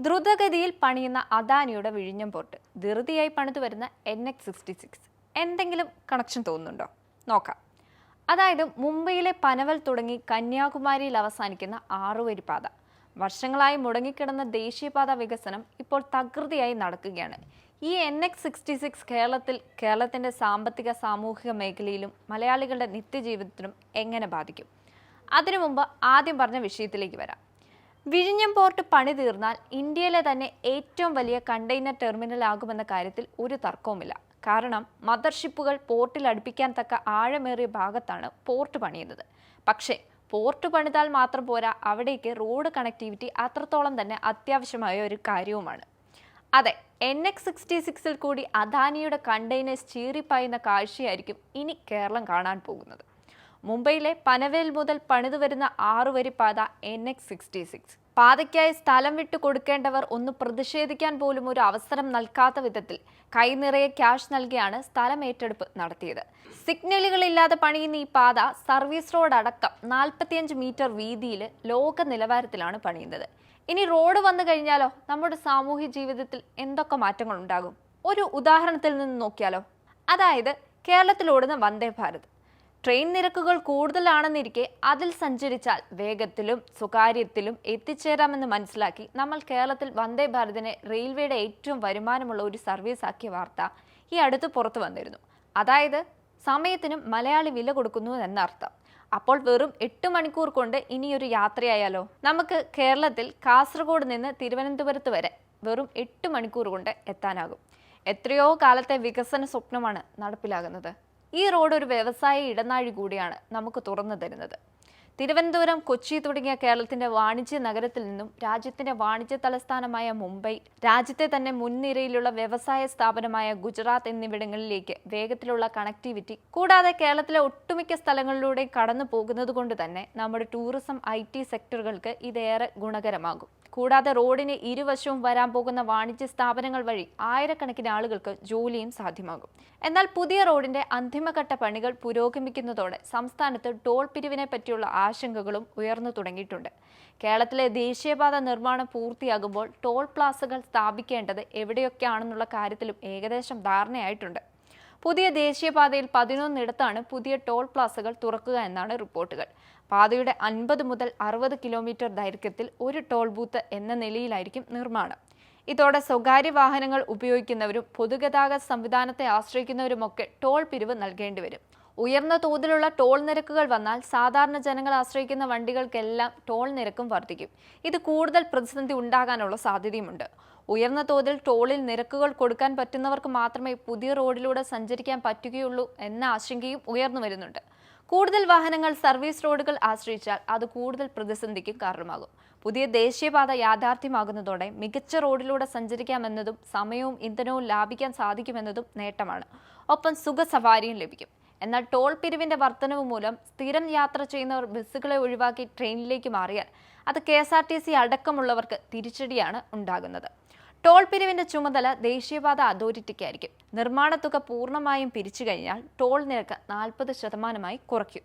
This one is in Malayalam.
ദ്രുതഗതിയിൽ പണിയുന്ന അദാനിയുടെ വിഴിഞ്ഞം പോർട്ട്. ധൃതിയായി പണിതു വരുന്ന എൻ എക്സ് സിക്സ്റ്റി സിക്സ് എന്തെങ്കിലും കണക്ഷൻ തോന്നുന്നുണ്ടോ? നോക്കാം. അതായത് മുംബൈയിലെ പനവൽ തുടങ്ങി കന്യാകുമാരിയിൽ അവസാനിക്കുന്ന ആറുവരി പാത വർഷങ്ങളായി മുടങ്ങിക്കിടന്ന ദേശീയപാത വികസനം ഇപ്പോൾ തകൃതിയായി നടക്കുകയാണ്. ഈ എൻ എക്സ് സിക്സ്റ്റി സിക്സ് കേരളത്തിൽ കേരളത്തിന്റെ സാമ്പത്തിക സാമൂഹിക മേഖലയിലും മലയാളികളുടെ നിത്യജീവിതത്തിലും എങ്ങനെ ബാധിക്കും? അതിനു മുമ്പ് ആദ്യം പറഞ്ഞ വിഷയത്തിലേക്ക് വരാം. വിഴിഞ്ഞം പോർട്ട് പണി തീർന്നാൽ ഇന്ത്യയിലെ തന്നെ ഏറ്റവും വലിയ കണ്ടെയ്നർ ടെർമിനൽ ആകുമെന്ന കാര്യത്തിൽ ഒരു തർക്കവുമില്ല. കാരണം മദർഷിപ്പുകൾ പോർട്ടിൽ അടുപ്പിക്കാൻ തക്ക ആഴമേറിയ ഭാഗത്താണ് പോർട്ട് പണിയുന്നത്. പക്ഷേ പോർട്ട് പണിതാൽ മാത്രം പോരാ അവിടേക്ക് റോഡ് കണക്ടിവിറ്റി അത്രത്തോളം തന്നെ അത്യാവശ്യമായ ഒരു കാര്യവുമാണ്. അതെ എൻ എക്സ് സിക്സ്റ്റി സിക്സിൽ കൂടി അദാനിയുടെ കണ്ടെയ്നേഴ്സ് ചീറിപ്പായുന്ന കാഴ്ചയായിരിക്കും ഇനി കേരളം കാണാൻ പോകുന്നത്. മുംബൈയിലെ പനവേൽ മുതൽ പണിതു വരുന്ന ആറുവരി പാത എൻ എക്സ് സിക്സ്റ്റി സിക്സ് പാതയ്ക്കായി സ്ഥലം വിട്ടു കൊടുക്കേണ്ടവർ ഒന്ന് പ്രതിഷേധിക്കാൻ പോലും ഒരു അവസരം നൽകാത്ത വിധത്തിൽ കൈനിറയെ ക്യാഷ് നൽകിയാണ് സ്ഥലം ഏറ്റെടുപ്പ് നടത്തിയത്. സിഗ്നലുകളില്ലാതെ പണിയുന്ന ഈ പാത സർവീസ് റോഡ് അടക്കം നാൽപ്പത്തിയഞ്ച് മീറ്റർ വീതിയിൽ ലോക നിലവാരത്തിലാണ് പണിയുന്നത്. ഇനി റോഡ് വന്നു കഴിഞ്ഞാലോ? നമ്മുടെ സാമൂഹ്യ ജീവിതത്തിൽ എന്തൊക്കെ മാറ്റങ്ങൾ ഉണ്ടാകും ഒരു ഉദാഹരണത്തിൽ നിന്ന് നോക്കിയാലോ? അതായത് കേരളത്തിലോടുന്ന വന്ദേ ഭാരത്. ട്രെയിൻ നിരക്കുകൾ കൂടുതലാണെന്നിരിക്കെ അതിൽ സഞ്ചരിച്ചാൽ വേഗത്തിലും സ്വകാര്യത്തിലും എത്തിച്ചേരാമെന്ന് മനസ്സിലാക്കി നമ്മൾ കേരളത്തിൽ വന്ദേ ഭാരതിനെ റെയിൽവേയുടെ ഏറ്റവും വരുമാനമുള്ള ഒരു സർവീസ് ആക്കിയ വാർത്ത ഈ അടുത്ത് പുറത്തു വന്നിരുന്നു. അതായത് സമയത്തിനും മലയാളി വില കൊടുക്കുന്നു എന്നർത്ഥം. അപ്പോൾ വെറും എട്ട് മണിക്കൂർ കൊണ്ട് ഇനിയൊരു യാത്രയായാലോ? നമുക്ക് കേരളത്തിൽ കാസർഗോഡ് നിന്ന് തിരുവനന്തപുരത്ത് വരെ വെറും എട്ട് മണിക്കൂർ കൊണ്ട് എത്താനാകും. എത്രയോ കാലത്തെ വികസന സ്വപ്നമാണ് നടപ്പിലാകുന്നത്. ഈ റോഡ് ഒരു വ്യവസായ ഇടനാഴി കൂടിയാണ് നമുക്ക് തുറന്നു തരുന്നത്. തിരുവനന്തപുരം കൊച്ചി തുടങ്ങിയ കേരളത്തിന്റെ വാണിജ്യ നഗരത്തിൽ നിന്നും രാജ്യത്തിന്റെ വാണിജ്യ തലസ്ഥാനമായ മുംബൈ രാജ്യത്തെ തന്നെ മുൻനിരയിലുള്ള വ്യവസായ സ്ഥാപനമായ ഗുജറാത്ത് എന്നിവിടങ്ങളിലേക്ക് വേഗത്തിലുള്ള കണക്ടിവിറ്റി കൂടാതെ കേരളത്തിലെ ഒട്ടുമിക്ക സ്ഥലങ്ങളിലൂടെ കടന്നു പോകുന്നത് കൊണ്ട് തന്നെ നമ്മുടെ ടൂറിസം ഐ ടി സെക്ടറുകൾക്ക് ഇതേറെ ഗുണകരമാകും. കൂടാതെ റോഡിന് ഇരുവശവും വരാൻ പോകുന്ന വാണിജ്യ സ്ഥാപനങ്ങൾ വഴി ആയിരക്കണക്കിന് ആളുകൾക്ക് ജോലിയും സാധ്യമാകും. എന്നാൽ പുതിയ റോഡിന്റെ അന്തിമഘട്ട പണികൾ പുരോഗമിക്കുന്നതോടെ സംസ്ഥാനത്ത് ടോൾ പിരിവിനെ പറ്റിയുള്ള ആശങ്കകളും ഉയർന്നു തുടങ്ങിയിട്ടുണ്ട്. കേരളത്തിലെ ദേശീയപാത നിർമ്മാണം പൂർത്തിയാകുമ്പോൾ ടോൾ പ്ലാസകൾ സ്ഥാപിക്കേണ്ടത് എവിടെയൊക്കെയാണെന്നുള്ള കാര്യത്തിലും ഏകദേശം ധാരണയായിട്ടുണ്ട്. പുതിയ ദേശീയപാതയിൽ പതിനൊന്നിടത്താണ് പുതിയ ടോൾ പ്ലാസകൾ തുറക്കുക എന്നാണ് റിപ്പോർട്ടുകൾ. പാതയുടെ അൻപത് മുതൽ അറുപത് കിലോമീറ്റർ ദൈർഘ്യത്തിൽ ഒരു ടോൾ ബൂത്ത് എന്ന നിലയിലായിരിക്കും നിർമ്മാണം. ഇതോടെ സ്വകാര്യ വാഹനങ്ങൾ ഉപയോഗിക്കുന്നവരും പൊതുഗതാഗത സംവിധാനത്തെ ആശ്രയിക്കുന്നവരുമൊക്കെ ടോൾ പിരിവ് നൽകേണ്ടി വരും ഉയർന്ന തോതിലുള്ള ടോൾ നിരക്കുകൾ വന്നാൽ സാധാരണ ജനങ്ങൾ ആശ്രയിക്കുന്ന വണ്ടികൾക്കെല്ലാം ടോൾ നിരക്കും വർദ്ധിക്കും. ഇത് കൂടുതൽ പ്രതിസന്ധി ഉണ്ടാകാനുള്ള സാധ്യതയുമുണ്ട്. ഉയർന്ന തോതിൽ ടോളിൽ നിരക്കുകൾ കൊടുക്കാൻ പറ്റുന്നവർക്ക് മാത്രമേ പുതിയ റോഡിലൂടെ സഞ്ചരിക്കാൻ പറ്റുകയുള്ളൂ എന്ന ആശങ്കയും ഉയർന്നു വരുന്നുണ്ട്. കൂടുതൽ വാഹനങ്ങൾ സർവീസ് റോഡുകൾ ആശ്രയിച്ചാൽ അത് കൂടുതൽ പ്രതിസന്ധിക്കും കാരണമാകും. പുതിയ ദേശീയപാത യാഥാർത്ഥ്യമാകുന്നതോടെ മികച്ച റോഡിലൂടെ സഞ്ചരിക്കാമെന്നതും സമയവും ഇന്ധനവും ലാഭിക്കാൻ സാധിക്കുമെന്നതും നേട്ടമാണ്. ഒപ്പം സുഖസവാരിയും ലഭിക്കും. എന്നാൽ ടോൾ പിരിവിന്റെ വർധനവ് മൂലം സ്ഥിരം യാത്ര ചെയ്യുന്നവർ ബസ്സുകളെ ഒഴിവാക്കി ട്രെയിനിലേക്ക് മാറിയാൽ അത് K S R T C അടക്കമുള്ളവർക്ക് തിരിച്ചടിയാണ് ഉണ്ടാകുന്നത്. ടോൾ പിരിവിന്റെ ചുമതല ദേശീയപാത അതോറിറ്റിക്കായിരിക്കും. നിർമ്മാണ തുക പൂർണമായും പിരിച്ചു കഴിഞ്ഞാൽ ടോൾ നിരക്ക് നാൽപ്പത് ശതമാനമായി കുറയ്ക്കും.